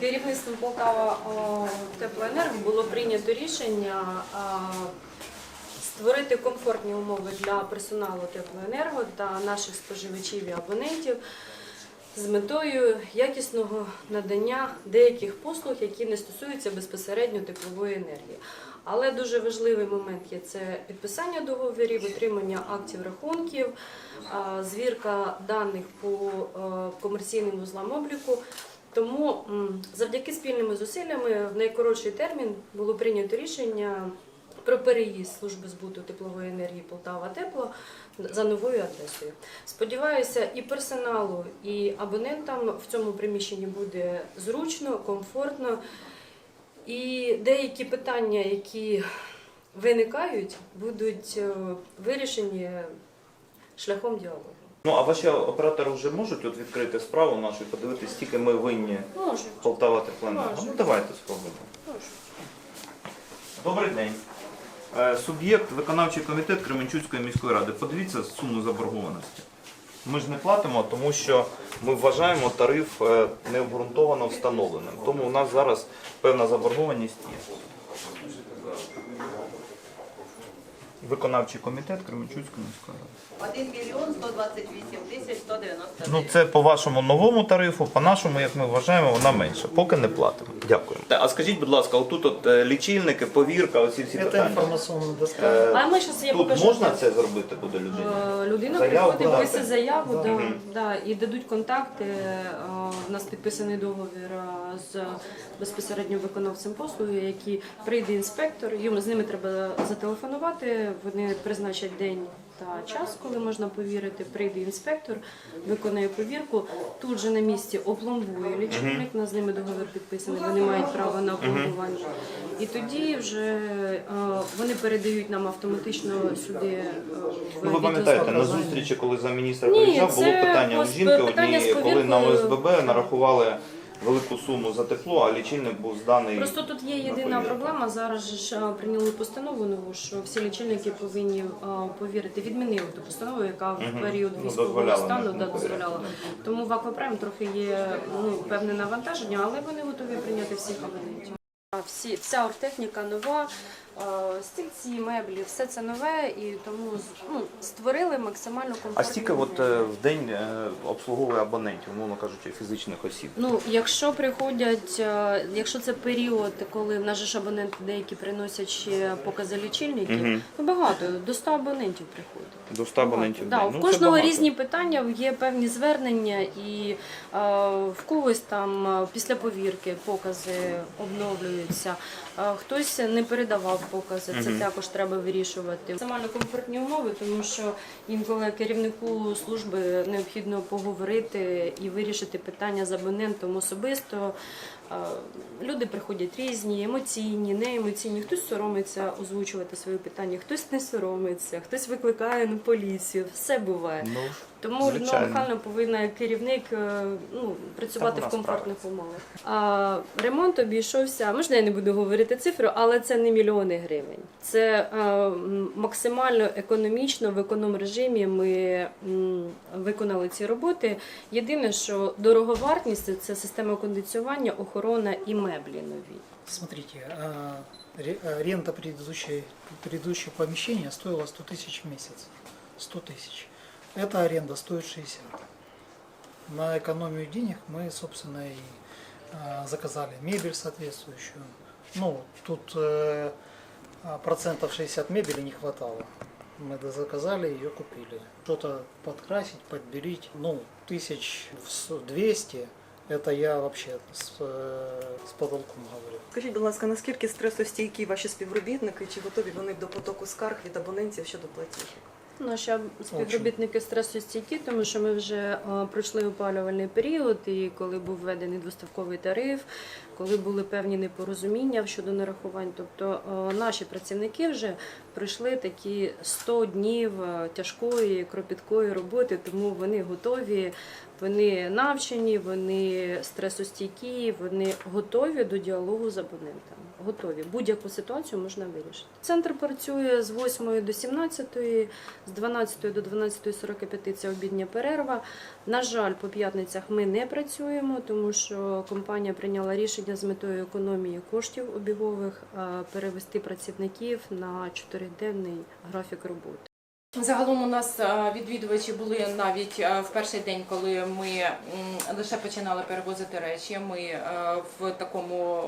Керівництвом Полтава Теплоенерго було прийнято рішення створити комфортні умови для персоналу теплоенерго та наших споживачів і абонентів з метою якісного надання деяких послуг, які не стосуються безпосередньо теплової енергії. Але дуже важливий момент є це підписання договорів, отримання актів рахунків, звірка даних по комерційним вузлам обліку. Тому завдяки спільними зусиллями в найкоротший термін було прийнято рішення про переїзд служби збуту теплової енергії Полтава Тепло за новою адресою. Сподіваюся, і персоналу, і абонентам в цьому приміщенні буде зручно, комфортно. І деякі питання, які виникають, будуть е, вирішені шляхом діалогу. Ну а ваші оператори вже можуть от відкрити справу нашу і подивитися, скільки ми винні Можу. Полтава Теплоенерго? Ну давайте спробуємо. Можу. Добрий день. Е, Суб'єкт виконавчий комітет Кременчуцької міської ради. Подивіться суму заборгованості. Ми ж не платимо, тому що ми вважаємо тариф е, необґрунтовано встановленим. Тому у нас зараз певна заборгованість є. Виконавчий комітет Кременчуцької міської ради. 1 мільйон 128 тисяч 199. Ну це по вашому новому тарифу, по нашому, як ми вважаємо, вона менша. Поки не платимо. Дякую. А скажіть, будь ласка, отут от е, лічильники, повірка, оці всі питання. доска. Е, А ми зараз я Тут покажу. можна це зробити буде людині? Е, Людина Заяву приходить, подати. пише заяву, Да. да, і дадуть контакти. Е, У нас підписаний договір е, з безпосередньо виконавцем послуги, який прийде інспектор. Йому з ними треба зателефонувати. Вони призначать день та час, коли можна повірити. Прийде інспектор, виконує повірку. Тут же на місці опломбує лічильник. У нас з ними договір підписаний. Вони мають право на опломбування. І тоді вже е, вони передають нам автоматично сюди. е, Ну, ви пам'ятаєте, на зустрічі, коли замміністра Ні, приїжджав, було питання у жінки однієї, коли на. ОСББ нарахували велику суму за тепло, а лічильник був зданий. Просто тут є єдина повірку. проблема. Зараз ж прийняли постанову нову, що всі лічильники повинні а, повірити. Відмінили ту постанову, яка в період Ну, військового ну, стану да, дозволяла. Тому в Аквапрем трохи є ну, певне навантаження, але вони готові прийняти всіх абонентів. Всі, вся оргтехніка нова, стільці, меблі, все це нове і тому ну, створили максимально комфортні. А стільки от е, в день е, обслуговує абонентів, умовно кажучи, фізичних осіб. Ну, якщо приходять, е, якщо це період, коли в нас же ж абоненти деякі приносять ще покази лічильників, Мгм. ну багато, до 100 абонентів приходить. До 100 абонентів. в Да, день. в Ну, це кожного багато. різні питання, є певні звернення, і е, в когось там е, після повірки покази обновлюються. е, хтось не передавав покази, це також треба вирішувати. Максимально комфортні умови, тому що інколи керівнику служби необхідно поговорити і вирішити питання з абонентом особисто. Е, Люди приходять різні, емоційні, неемоційні. Хтось соромиться озвучувати свої питання, хтось не соромиться, хтось викликає на поліцію. Все буває. Ну, Тому Людмила звичайно. Михайловна повинна керівник е, ну, працювати в комфортних умовах. А ремонт обійшовся, можна я не буду говорити цифру, але це не мільйони гривень. Це е, м, максимально економічно в економ режимі ми м, виконали ці роботи. Єдине, що дороговартість це система кондиціювання, охорона і меблі нові. Смотрите, а, ре- а, рента предыдущей, предыдущего помещения стоила 100 тысяч в месяц. 100 тысяч. Эта аренда стоит 60. На экономию денег мы, собственно, и а, заказали мебель соответствующую. Ну, тут э, а, процентов 60 мебели не хватало. Мы заказали, ее купили. Что-то подкрасить, подбелить, ну, тысяч в с- 200, это я вообще с, э, с потолком говорю. Скажіть, будь ласка, наскільки стресостійкі ваші співробітники, чи готові вони до потоку скарг від абонентів щодо платіжок? Наші співробітники стресостійкі, тому що ми вже е, пройшли опалювальний період, і коли був введений двоставковий тариф, коли були певні непорозуміння щодо нарахувань. Тобто е, наші працівники вже пройшли такі 100 днів е, тяжкої, кропіткої роботи, тому вони готові, вони навчені, вони стресостійкі, вони готові до діалогу з абонентами. Готові. Будь-яку ситуацію можна вирішити. Центр працює з 8 до 17, з 12 до 12.45 це обідня перерва. На жаль, по п'ятницях ми не працюємо, тому що компанія прийняла рішення з метою економії коштів обігових перевести працівників на чотириденний графік роботи. Загалом у нас е, відвідувачі були навіть е, в перший день, коли ми лише починали перевозити речі. Ми е, в такому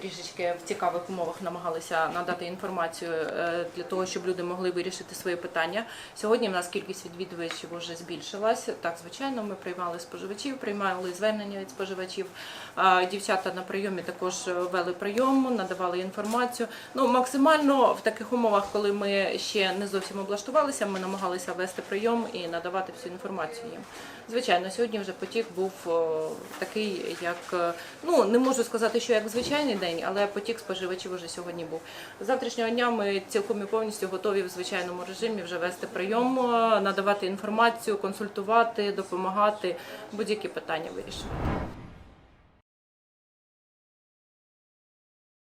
трішечки в цікавих умовах намагалися надати інформацію е, для того, щоб люди могли вирішити свої питання. Сьогодні в нас кількість відвідувачів вже збільшилась. Так, звичайно, ми приймали споживачів, приймали звернення від споживачів. Е, Дівчата на прийомі також вели прийом, надавали інформацію. Ну, максимально в таких умовах, коли ми ще не зовсім облаштувалися, ми намагалися вести прийом і надавати всю інформацію їм. Звичайно, сьогодні вже потік був такий, як е, ну не можу сказати, що як звичайний день, але потік споживачів уже сьогодні був. З завтрашнього дня ми цілком і повністю готові в звичайному режимі вже вести прийом, е, надавати інформацію, консультувати, допомагати, будь-які питання вирішувати.